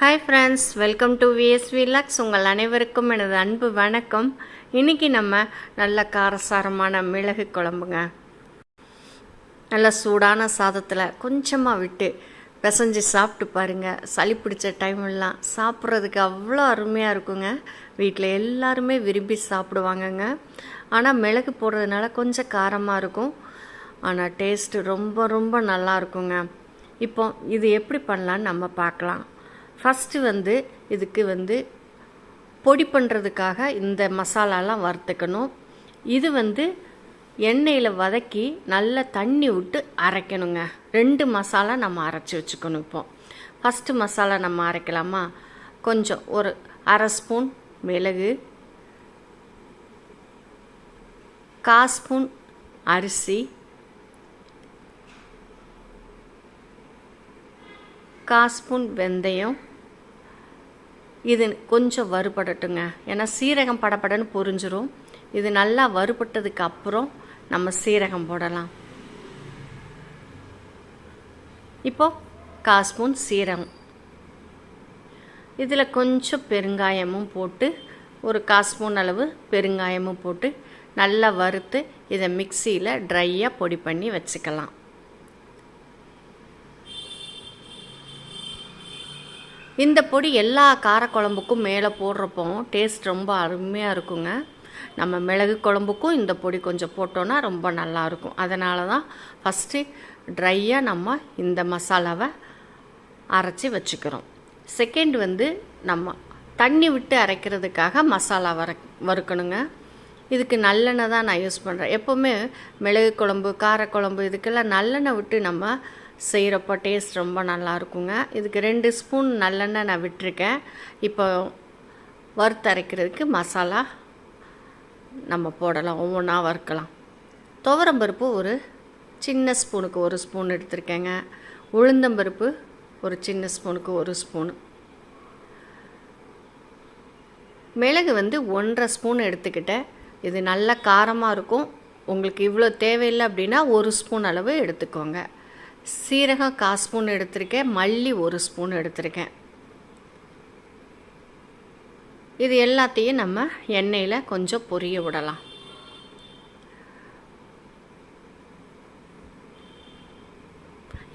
Hi friends welcome to VS vlogs உங்கள் அனைவருக்கும் எனது அன்பு வணக்கம். இன்றைக்கி நம்ம நல்ல காரசாரமான மிளகு குழம்புங்க. நல்ல சூடான சாதத்தில் கொஞ்சமாக விட்டு பிசைஞ்சு சாப்பிட்டு பாருங்கள் சளி பிடிச்ச டைம்லாம் சாப்பிட்றதுக்கு அவ்வளோ அருமையாக இருக்குங்க. வீட்டில் எல்லாருமே விரும்பி சாப்பிடுவாங்கங்க. ஆனால் மிளகு போடுறதுனால கொஞ்சம் காரமாக இருக்கும். ஆனால் டேஸ்ட்டு ரொம்ப ரொம்ப நல்லா இருக்குங்க. இப்போ இது எப்படி பண்ணலான்னு நம்ம பார்க்கலாம். ஃபஸ்ட்டு வந்து இதுக்கு வந்து பொடி பண்ணுறதுக்காக இந்த மசாலாலாம் வறுத்துக்கணும். இது வந்து எண்ணெயில் வதக்கி நல்லா தண்ணி விட்டு அரைக்கணுங்க. ரெண்டு மசாலா நம்ம அரைச்சி வச்சுக்கணும் இப்போ. ஃபஸ்ட்டு மசாலா நம்ம அரைக்கலாமா? கொஞ்சம் ஒரு அரை ஸ்பூன் மிளகு கா ஸ்பூன் அரிசி கா ஸ்பூன் வெந்தயம் இது கொஞ்சம் வறுபடட்டுங்க. ஏன்னா சீரகம் படப்படன்னு பொரிஞ்சிரும். இது நல்லா வறுபட்டதுக்கு அப்புறம் நம்ம சீரகம் போடலாம். இப்போ காஸ்பூன் சீரகம். இதில் கொஞ்சம் பெருங்காயமும் போட்டு ஒரு காஸ்பூன் அளவு பெருங்காயமும் போட்டு நல்லா வறுத்து இதை மிக்சியில் ட்ரையாக பொடி பண்ணி வச்சுக்கலாம். இந்த பொடி எல்லா காரக்குழம்புக்கும் மேலே போடுறப்போ டேஸ்ட் ரொம்ப அருமையாக இருக்குங்க. நம்ம மிளகு குழம்புக்கும் இந்த பொடி கொஞ்சம் போட்டோன்னா ரொம்ப நல்லாயிருக்கும் அதனால தான் ஃபஸ்ட்டு ட்ரையாக நம்ம இந்த மசாலாவை அரைச்சி வச்சுக்கிறோம். செகண்ட் வந்து நம்ம தண்ணி விட்டு அரைக்கிறதுக்காக மசாலா வர வறுக்கணுங்க. இதுக்கு நல்லெண்ணெய் தான் நான் யூஸ் பண்ணுறேன் எப்போவுமே மிளகு குழம்பு காரக்குழம்பு இதுக்கெல்லாம் நல்லெண்ணெய் விட்டு நம்ம செய்கிறப்போ டேஸ்ட் ரொம்ப நல்லா இருக்குங்க இதுக்கு ரெண்டு ஸ்பூன் நல்லெண்ணெய் நான் விட்டுருக்கேன். இப்போ வறுத்தரைக்கிறதுக்கு மசாலா நம்ம போடலாம் ஒவ்வொன்றா வறுக்கலாம். துவரம்பருப்பு ஒரு சின்ன ஸ்பூனுக்கு ஒரு ஸ்பூன் எடுத்திருக்கேங்க. உளுந்தம்பருப்பு ஒரு சின்ன ஸ்பூனுக்கு ஒரு ஸ்பூனு. மிளகு வந்து ஒன்றரை ஸ்பூன் எடுத்துக்கிட்டேன். இது நல்லா காரமாக இருக்கும். உங்களுக்கு இவ்வளோ தேவையில்லை அப்படின்னா ஒரு ஸ்பூன் அளவு எடுத்துக்கோங்க. சீரகம் கால் ஸ்பூன் எடுத்திருக்கேன் மல்லி ஒரு ஸ்பூன் எடுத்திருக்கேன். இது எல்லாத்தையும் நம்ம எண்ணெயில் கொஞ்சம் பொரிய விடலாம்.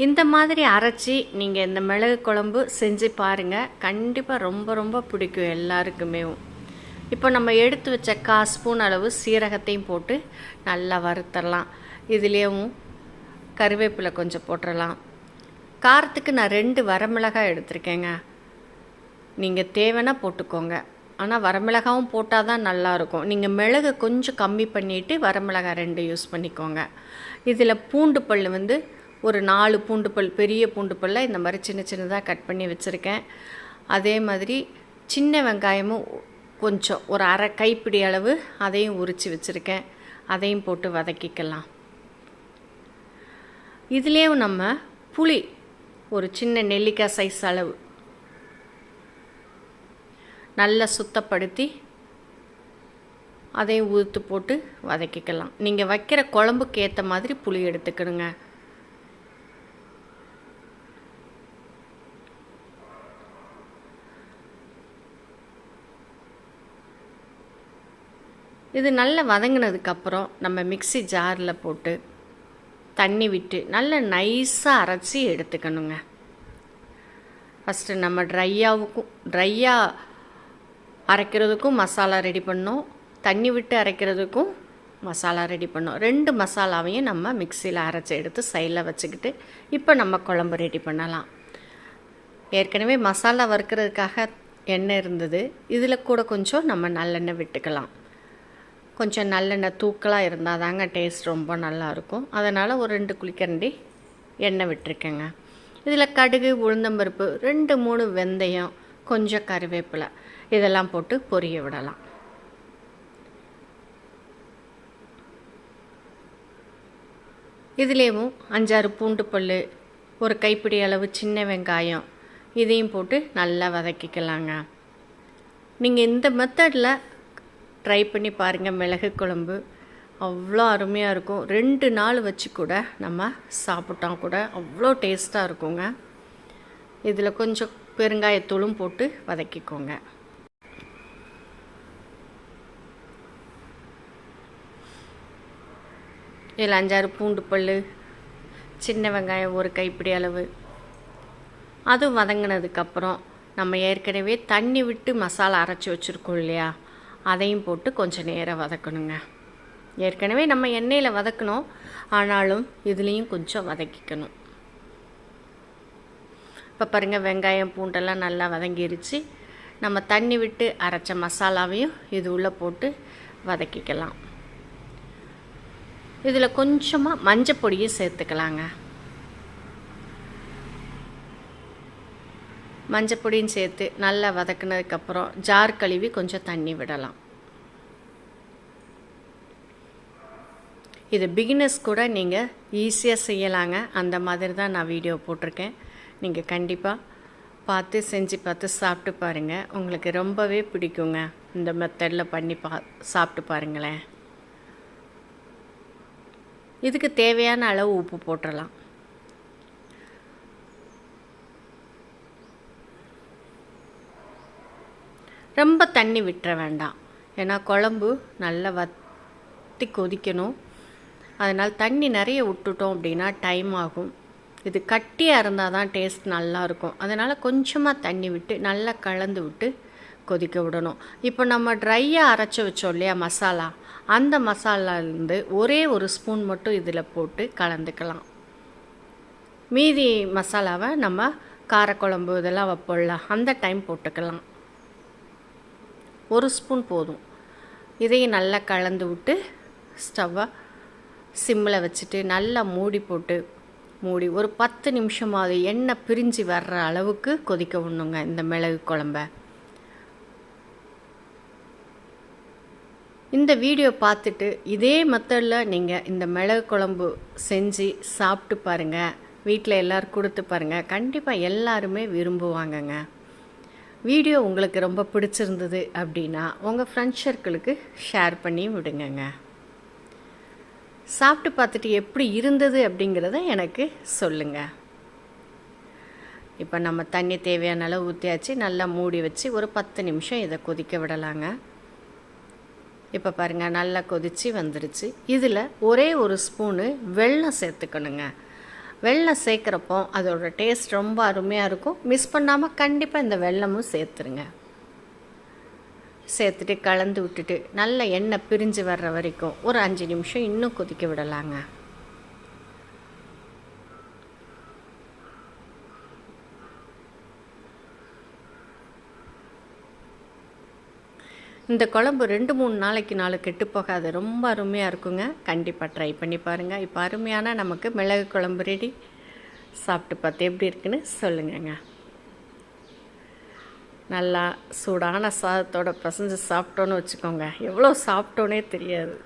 இந்த மாதிரி அரைச்சி நீங்கள் இந்த மிளகு குழம்பு செஞ்சு பாருங்கள் கண்டிப்பாக ரொம்ப ரொம்ப பிடிக்கும் எல்லாருக்குமே. இப்போ நம்ம எடுத்து வச்ச கா ஸ்பூன் அளவு சீரகத்தையும் போட்டு நல்லா வறுத்தரலாம். இதுலேயும் கருவேப்பிலை கொஞ்சம் போட்டுடலாம் காரத்துக்கு நான் ரெண்டு வரமிளகாய் எடுத்திருக்கேங்க. நீங்கள் தேவைன்னா போட்டுக்கோங்க. ஆனால் வரமிளகாவும் போட்டால் தான் நல்லாயிருக்கும். நீங்கள் மிளகு கொஞ்சம் கம்மி பண்ணிவிட்டு வரமிளகாய் ரெண்டு யூஸ் பண்ணிக்கோங்க. இதில் பூண்டு பல் வந்து ஒரு நாலு பூண்டு பல் பெரிய பூண்டு பல்ல இந்த மாதிரி சின்ன சின்னதாக கட் பண்ணி வச்சுருக்கேன். அதே மாதிரி சின்ன வெங்காயமும் கொஞ்சம் ஒரு அரை கைப்பிடி அளவு அதையும் உரித்து வச்சுருக்கேன். அதையும் போட்டு வதக்கிக்கலாம். இதுலேயும் நம்ம புளி ஒரு சின்ன நெல்லிக்காய் சைஸ் அளவு. நல்லா சுத்தப்படுத்தி அதையும் ஊற்று போட்டு வதக்கிக்கலாம். நீங்கள் வைக்கிற குழம்புக்கு ஏற்ற மாதிரி புளி எடுத்துக்கணுங்க இது நல்லா வதங்கினதுக்கப்புறம் நம்ம மிக்சி ஜாரில் போட்டு தண்ணி விட்டு நல்ல நைஸாக அரைச்சி எடுத்துக்கணுங்க. ஃபஸ்ட்டு நம்ம ட்ரையாவுக்கும் ட்ரையாக அரைக்கிறதுக்கும் மசாலா ரெடி பண்ணோம். தண்ணி விட்டு அரைக்கிறதுக்கும் மசாலா ரெடி பண்ணோம். ரெண்டு மசாலாவையும் நம்ம மிக்சியில் அரைச்சி எடுத்து சைடில் வச்சுக்கிட்டு இப்போ நம்ம குழம்பு ரெடி பண்ணலாம். ஏற்கனவே மசாலா வறுக்கிறதுக்காக எண்ணெய் இருந்தது. இதில் கூட கொஞ்சம் நம்ம நல்லெண்ணெய் விட்டுக்கலாம். கொஞ்சம் நல்லெண்ணெய் தூக்கலாக இருந்தால் தாங்க டேஸ்ட் ரொம்ப நல்லாயிருக்கும் அதனால் ஒரு ரெண்டு குளிக்கரண்டி எண்ணெய் விட்டுருக்கேங்க. இதில் கடுகு உளுந்தம்பருப்பு ரெண்டு மூணு வெந்தயம் கொஞ்சம் கருவேப்பிலை இதெல்லாம் போட்டு பொரிய விடலாம். இதுலேயும் அஞ்சாறு பூண்டு பல் ஒரு கைப்பிடி அளவு சின்ன வெங்காயம் இதையும் போட்டு நல்லா வதக்கிக்கலாங்க. நீங்கள் இந்த மெத்தடில் ட்ரை பண்ணி பாருங்கள் மிளகு குழம்பு. அவ்வளோ அருமையாக இருக்கும். ரெண்டு நாள் வச்சு கூட நம்ம சாப்பிட்டோம் கூட அவ்வளோ டேஸ்ட்டாக இருக்குங்க. இதில் கொஞ்சம் பெருங்காயத்தூளும் போட்டு வதக்கிக்கோங்க. இதில் அஞ்சாறு பூண்டு பல் சின்ன வெங்காயம் ஒரு கைப்பிடி அளவு. அதுவும் வதங்கினதுக்கப்புறம் நம்ம ஏற்கனவே தண்ணி விட்டு மசாலா அரைச்சி வச்சுருக்கோம் இல்லையா? அதையும் போட்டு கொஞ்சம் நேரம் வதக்கணுங்க. ஏற்கனவே நம்ம எண்ணெயில் வதக்கணும் ஆனாலும் இதுலேயும் கொஞ்சம் வதக்கிக்கணும். இப்போ பாருங்கள் வெங்காயம் பூண்டெல்லாம் நல்லா வதங்கிருச்சு. நம்ம தண்ணி விட்டு அரைச்ச மசாலாவையும் இது உள்ளே போட்டு வதக்கிக்கலாம். இதில் கொஞ்சமாக மஞ்சள் பொடியும் சேர்த்துக்கலாங்க. மஞ்சள் பொடியும் சேர்த்து நல்லா வதக்குனதுக்கப்புறம் ஜார் கழுவி கொஞ்சம் தண்ணி விடலாம். இது பிகினர்ஸ் கூட நீங்கள் ஈஸியாக செய்யலாங்க. அந்த மாதிரி தான் நான் வீடியோ போட்டிருக்கேன். நீங்கள் கண்டிப்பாக பார்த்து செஞ்சு பார்த்து சாப்பிட்டு பாருங்கள் உங்களுக்கு ரொம்பவே பிடிக்குங்க. இந்த மெத்தடில் பண்ணி பா சாப்பிட்டு பாருங்களேன். இதுக்கு தேவையான அளவு உப்பு போட்டுடலாம் ரொம்ப தண்ணி விட்டுற வேண்டாம். ஏன்னா குழம்பு நல்லா வத்தி கொதிக்கணும். அதனால் தண்ணி நிறைய விட்டுட்டோம் அப்படின்னா டைம் ஆகும். இது கட்டியாக இருந்தால் தான் டேஸ்ட் நல்லாயிருக்கும் அதனால் கொஞ்சமாக தண்ணி விட்டு நல்லா கலந்து விட்டு கொதிக்க விடணும். இப்போ நம்ம ட்ரையாக அரைச்சி வச்சோம் இல்லையா மசாலா? அந்த மசாலாலேருந்து ஒரே ஒரு ஸ்பூன் மட்டும் இதில் போட்டு கலந்துக்கலாம். மீதி மசாலாவை நம்ம காரக்குழம்பு இதெல்லாம் வைப்போம்ல அந்த டைம் போட்டுக்கலாம். ஒரு ஸ்பூன் போதும். இதையும் நல்லா கலந்து விட்டு ஸ்டவ்வை சிம்மில் வச்சுட்டு நல்லா மூடி போட்டு மூடி ஒரு பத்து நிமிஷமாவது எண்ணெய் பிரிஞ்சு வர்ற அளவுக்கு கொதிக்க விடணுங்க இந்த மிளகு குழம்ப. இந்த வீடியோ பார்த்துட்டு இதே மெத்தடில் நீங்கள் இந்த மிளகு குழம்பு செஞ்சு சாப்பிட்டு பாருங்கள் வீட்டில் எல்லோரும் கொடுத்து பாருங்கள் கண்டிப்பாக எல்லாருமே விரும்புவாங்கங்க. வீடியோ உங்களுக்கு ரொம்ப பிடிச்சிருந்தது அப்படின்னா உங்கள் ஃப்ரெண்ட்ஸ் சர்க்கிளுக்கு ஷேர் பண்ணி விடுங்கங்க. சாப்பிட்டு பார்த்துட்டு எப்படி இருந்தது அப்படிங்கிறத எனக்கு சொல்லுங்கள் இப்போ நம்ம தண்ணி தேவையான அளவு ஊற்றியாச்சு நல்லா மூடி வச்சு ஒரு பத்து நிமிஷம் இதை கொதிக்க விடலாங்க. இப்போ பாருங்கள் நல்லா கொதித்து வந்துருச்சு. இதில் ஒரே ஒரு ஸ்பூனு வெள்ளம் சேர்த்துக்கணுங்க. வெள்ளம் சேர்க்குறப்போ அதோட டேஸ்ட் ரொம்ப அருமையாக இருக்கும். மிஸ் பண்ணாமல் கண்டிப்பாக இந்த வெல்லமும் சேர்த்துருங்க. சேர்த்துட்டு கலந்து விட்டுட்டு நல்ல எண்ணெய் பிரிஞ்சு வர்ற வரைக்கும் ஒரு அஞ்சு நிமிஷம் இன்னும் கொதிக்க விடலாங்க. இந்த குழம்பு ரெண்டு மூணு நாளைக்கு நாலு கெட்டு போகாது. ரொம்ப அருமையாக இருக்குங்க. கண்டிப்பாக ட்ரை பண்ணி பாருங்கள் இப்போ அருமையான நமக்கு மிளகு குழம்பு ரெடி சாப்பிட்டு பார்த்து எப்படி இருக்குன்னு சொல்லுங்கங்க. நல்லா சூடான சாதத்தோட பசஞ்சு சாப்பிட்டோன்னு வச்சுக்கோங்க. எவ்வளோ சாப்பிட்டோன்னே தெரியாது.